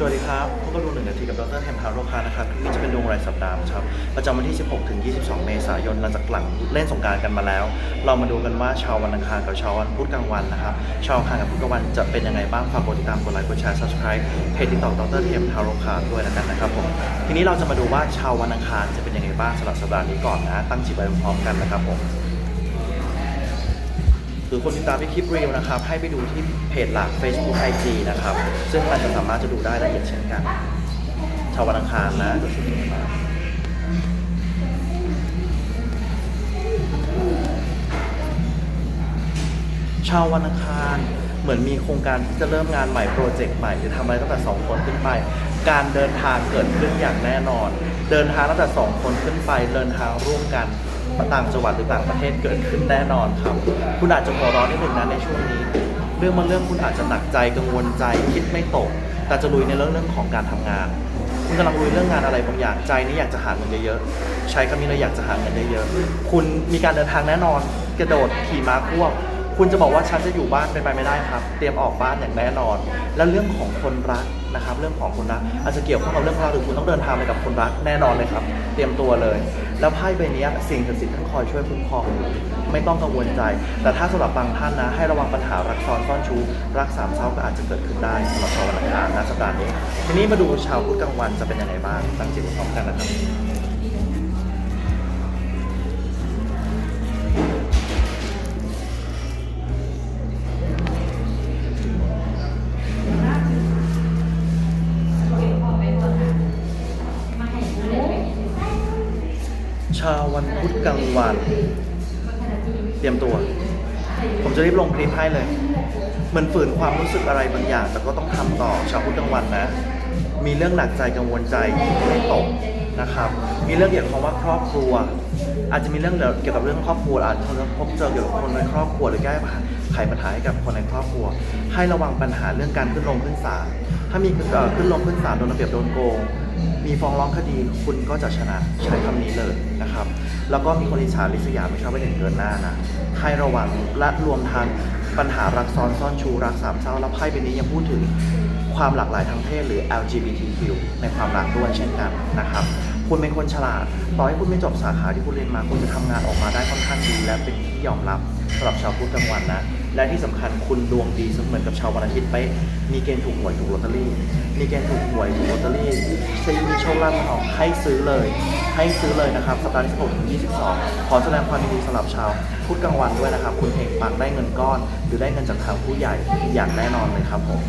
สวัสดีครับพบกับดวงหนึ่งนาทีกับดรเทมทาโรคานะครับคลิปนี้จะเป็นดวงรายสัปดาห์ครับ ประจำวันที่ 16 ถึง 22 เมษายน หลังจากหลังเล่นสงการกันมาแล้ว เรามาดูกันว่าชาววันอังคารกับชาววันพุธกลางวันนะครับ ชาวอังคารกับพุธกลางวันจะเป็นยังไงบ้าง ฝากกดติดตาม กดไลค์ กดแชร์ subscribe เพจติดต่อดรเทมทาโรคาด้วยแล้วกันนะครับผม ทีนี้เราจะมาดูว่าชาววันอังคารจะเป็นยังไงบ้างสำหรับสัปดาห์นี้ก่อนนะ ตั้งจิตไว้พร้อมกันนะครับผม หรือคนติดตามที่คลิปรีวนะครับ ให้ไปดูที่เพจหลัก Facebook IG นะครับ ซึ่งมันจะสามารถจะดูได้ละเอียดเช่นกันชาววันอังคารนะดูสิชาววันอังคารเหมือนมีโครงการที่จะเริ่มงานใหม่โปรเจกต์ใหม่หรือทำอะไรตั้งแต่สองคนขึ้นไป การเดินทางเกิดขึ้นอย่างแน่นอน เดินทางตั้งแต่สองคนขึ้นไปเดินทางร่วมกัน ต่างจังหวัดหรือต่างประเทศเกิดขึ้นแน่นอนครับ คุณอาจจะหัวร้อนนิดหนึ่งนะในช่วงนี้ เรื่องบางเรื่องคุณอาจจะหนักใจกังวลใจคิดไม่ตก แต่จะลุยในเรื่องเรื่องของการทำงาน คุณกำลังลุยเรื่องงานอะไรบางอย่างใจนี้อยากจะหาเงินเยอะๆใช้คำนี้เลยอยากจะหาเงินเยอะๆคุณมีการเดินทางแน่นอน กระโดดขี่ม้าควบ คุณจะบอกว่าฉันจะอยู่บ้านเป็นไปไม่ได้ครับ เตรียมออกบ้านอย่างแน่นอน แล้วเรื่องของคนรักนะครับ เรื่องของคนรักอาจจะเกี่ยวข้องกับเรื่องราวหรือคุณต้องเดินทางไปกับคนรักแน่นอนเลยครับ เตรียมตัวเลย แล้วไพ่ใบนี้สิ่งศักดิ์สิทธิ์ท่านคอยช่วยคุ้มครองอยู่ไม่ต้องกังวลใจ แต่ถ้าสำหรับบางท่านนะ ให้ระวังปัญหารักซ้อนซ่อนชู้รักสามเศร้าก็อาจจะเกิดขึ้นได้สำหรับชาววันอังคารนะสัปดาห์นี้ทีนี้มาดูชาวพุธกลางวันจะเป็นยังไงบ้างตั้งจิตไว้พร้อมกันนะครับ ชาววันพุธกลางวัน เตรียมตัว ผมจะรีบลงคลิปให้เลย เหมือนฝืนความรู้สึกอะไรบางอย่าง แต่ก็ต้องทำต่อชาวพุธกลางวันนะ มีเรื่องหนักใจกังวลใจไม่ตกนะครับ มีเรื่องเกี่ยวกับว่าครอบครัว อาจจะมีเรื่องเกี่ยวกับเรื่องครอบครัวอาจจะพบเจอเกี่ยวกับคนในครอบครัวหรือแก้ไขปัญหาให้กับคนในครอบครัว ให้ระวังปัญหาเรื่องการขึ้นลงขึ้นศาลถ้ามีขึ้นลงขึ้นศาลโดนระเบียบโดนโกง มีฟ้องร้องคดีคุณก็จะชนะใช้คำนี้เลยนะครับ แล้วก็มีคนอิจฉาริษยาไม่ชอบไปเด่นเกินหน้านะให้ระวังและรวมทั้งปัญหารักซ้อนซ่อนชูรักสามเศร้าและไพ่ใบนี้ยังพูดถึง ความหลากหลายทางเพศหรือ LGBTQ ในความรักด้วยเช่นกันนะครับ คุณเป็นคนฉลาด ต่อให้คุณไม่จบสาขาที่คุณเรียนมา คุณจะทำงานออกมาได้ค่อนข้างดี และเป็นที่ยอมรับสำหรับชาวพุธกลางวันนะ และที่สำคัญคุณดวงดีเสมือนกับชาววันอาทิตย์เป๊ะมีเกณฑ์ถูกหวยถูกลอตเตอรี่ มีเกณฑ์ถูกหวยถูกลอตเตอรี่ซีมีโชคลาภมาออกให้ซื้อเลย ให้ซื้อเลยนะครับ สัปดาห์ที่16ถึง22 ขอแสดงความยินดีสำหรับชาวพุธกลางวันด้วยนะครับ คุณเฮงปังได้เงินก้อน หรือได้เงินจากทางผู้ใหญ่อย่างแน่นอนเลยครับผม